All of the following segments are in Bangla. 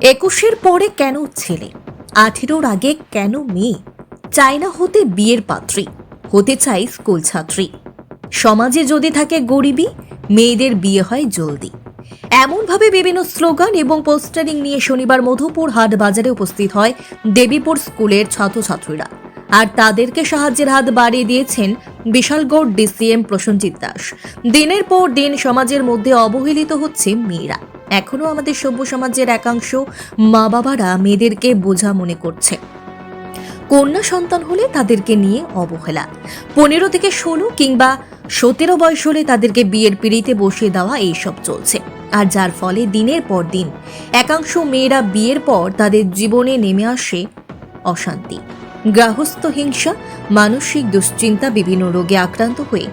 একুশের পরে কেন ছেলে? আঠেরোর আগে কেন মেয়ে? চায় না হতে বিয়ের পাত্রী, হতে চাই স্কুল ছাত্রী। সমাজে যদি থাকে গরিবী, মেয়েদের বিয়ে হয় জলদি। এমনভাবে বিভিন্ন স্লোগান এবং পোস্টারিং নিয়ে শনিবার মধুপুর হাট বাজারে উপস্থিত হয় দেবীপুর স্কুলের ছাত্রছাত্রীরা। আর তাদেরকে সাহায্যের হাত বাড়িয়ে দিয়েছেন বিশালগড় ডিসিএম প্রসঞ্জিৎ দাস। দিনের পর দিন সমাজের মধ্যে অবহেলিত হচ্ছে মেয়েরা। এখনও আমাদের সভ্য সমাজের একাংশ মা বাবারা মেয়েদেরকে বোঝা মনে করছে। কন্যা সন্তান হলে তাদেরকে নিয়ে অবহেলা। পনেরো থেকে ষোলো কিংবা সতেরো বয়স হলে তাদেরকে বিয়ের পিড়িতে বসিয়ে দেওয়া এইসব চলছে। আর যার ফলে দিনের পর দিন একাংশ মেয়েরা বিয়ের পর তাদের জীবনে নেমে আসে অশান্তি। গ্রাহস্থ হিংসা, মানসিক দুশ্চিন্তা বিভিন্ন রোগে আক্রান্ত হয়ে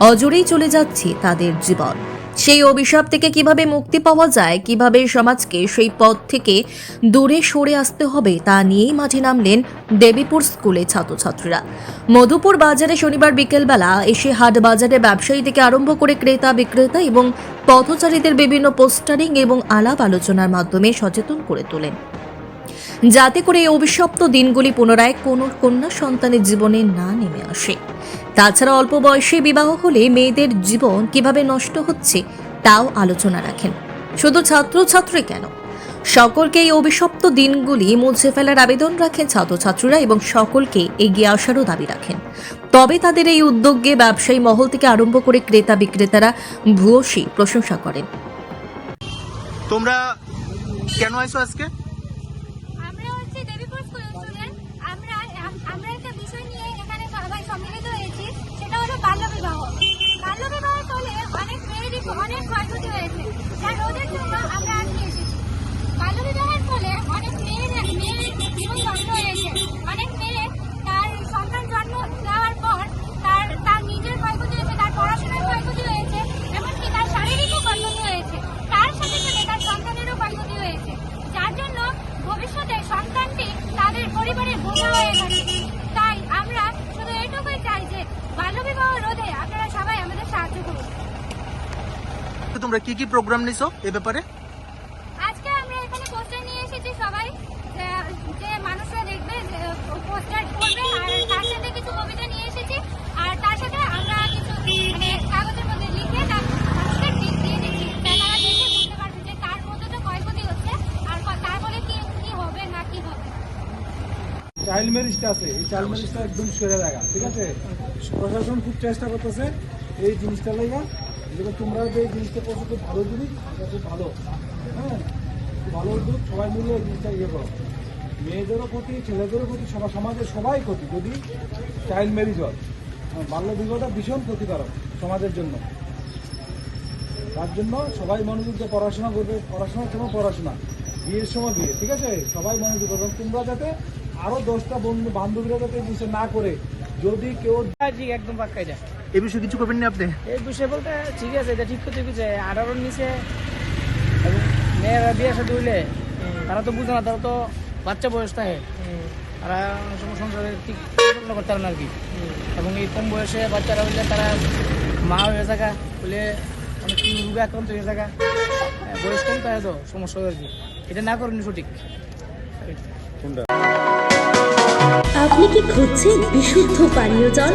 অজরেই চলে যাচ্ছে তাদের জীবন। সেই অভিশাপ থেকে কীভাবে মুক্তি পাওয়া যায়, কীভাবে সমাজকে সেই পথ থেকে দূরে সরে আসতে হবে, তা নিয়েই মাঠে নামলেন দেবীপুর স্কুলে ছাত্রছাত্রীরা। মধুপুর বাজারে শনিবার বিকেলবেলা এসে হাট বাজারে ব্যবসায়ী থেকে আরম্ভ করে ক্রেতা, বিক্রেতা এবং পথচারীদের বিভিন্ন পোস্টারিং এবং আলাপ আলোচনার মাধ্যমে সচেতন করে তোলেন। যাতে করে এই অভিশপ্ত দিনগুলি পুনরায় কোনো কন্যা সন্তানের জীবনে না নেমে আসে। তাছাড়া অল্প বয়সে বিবাহ হলে মেয়েদের জীবন কীভাবে নষ্ট হচ্ছে তাও আলোচনা রাখেন। শুধু ছাত্রছাত্রী কেন? সকলকে এই অভিশপ্ত দিনগুলি মুছে ফেলার আবেদন রাখেন ছাত্রছাত্রীরা এবং সকলকে এগিয়ে আসারও দাবি রাখেন। তবে তাদের এই উদ্যোগে ব্যবসায়ী মহল থেকে আরম্ভ করে ক্রেতা বিক্রেতারা ভূয়সী প্রশংসা করেন। তোমরা কেন আইছো আজকে আমরা হচ্ছে দেবীপুর স্কুল স্টুডেন্ট আমরা আম- আমরা একটা বিষয় নিয়ে এখানে সবাই সম্মিলিত হয়েছি সেটা হলো বাল্যবিবাহ বাল্যবিবাহের ফলে অনেক মেয়েরই অনেক ক্ষয়ক্ষতি হয়েছে যার রোধের জন্য আমরা আজকে এসেছি বাল্যবিবাহের ফলে অনেক মেয়ের মেয়ের জীবন নষ্ট হয়েছে অনেক মেয়ে তার সন্তান জন্ম দেওয়ার পর তার তার নিজের ক্ষয়ক্ষতি হয়েছে তার পড়াশোনার ক্ষয়ক্ষতি হয়েছে এমনকি তার শারীরিকও ক্ষয়ক্ষতি হয়েছে তার সাথে সাথে তার সন্তানেরও ক্ষয়ক্ষতি হয়েছে যার জন্য ভবিষ্যতে সন্তানটি তাদের পরিবারের বোঝা হয়ে থাকে তাই আমরা শুধু এটুকুই চাই যে বাল্যবিবাহ রোধে আপনারা সবাই আমাদের সাহায্য করুন তোমরা কি কি প্রোগ্রাম নিছো এ ব্যাপারে? আজকে আমরা এখানে পোস্টার নিয়ে এসেছি সবাই। যে যে মানুষরা দেখবে পোস্টার করবে আর তার সাথে কিছু কবিতা নিয়ে এসেছি। আর তার সাথে আমরা কিছু মানে কাগজের মধ্যে লিখে তার মানুষকে দিক দিয়ে দিচ্ছি। তারা দেখে বুঝতে পারবে যে তার মধ্যে তো ক্ষয়ক্ষতি হচ্ছে আর তার ফলে কি কি হবে না কি হবে। চাইল্ড ম্যারেজটা আছে। এই চাইল্ড ম্যারেজটা একদম সরে দেখা ঠিক আছে? প্রশাসন খুব চেষ্টা করতেছে এই জিনিসটা লেগা যেটা তোমরা যে জিনিসটা করছ খুব ভালো জিনিস এটা খুব ভালো। হ্যাঁ? ভালো উদ্যোগ সবাই মিলে এই জিনিসটা ইয়ে করো। মেয়েদেরও ক্ষতি ছেলেদেরও ক্ষতি সবার সমাজের সবাই ক্ষতি যদি চাইল্ড ম্যারিজ হয়। হ্যাঁ, বাল্য বিবাহটা ভীষণ ক্ষতিকারক সমাজের জন্য। তার জন্য সবাই মনোযোগ দিয়ে পড়াশোনা করবে। পড়াশোনার সময় পড়াশোনা? বিয়ের সময় বিয়ে ঠিক আছে? সবাই মনোযোগ করবে তোমরা যাতে আরও দশটা বন্ধু বান্ধবীরা যাতে না করে যদি কেউ একদম পাক্কা এটা এ বিষয়ে কিছু করবেন না আপনি? এই বিষয় বলতে ঠিক আছে এটা ঠিক করতে কিছু আঠারোর নিচে এবং মেয়েরা বিয়ে সাথে হইলে তারা তো বুঝে না তারা তো বাচ্চা বয়স থাকে। তারা সংসারে ঠিক করতে পারে না আর কি। এবং এই কম বয়সে বাচ্চারা হইলে তারা মা হয়ে থাকা হলে অনেক রোগে আক্রান্ত হয়ে থাকা। বয়স কম থাকে তো সমস্যা আর কি। এটা না করেনি সঠিক। আপনি কি খুঁজছেন বিশুদ্ধ পানীয় জল?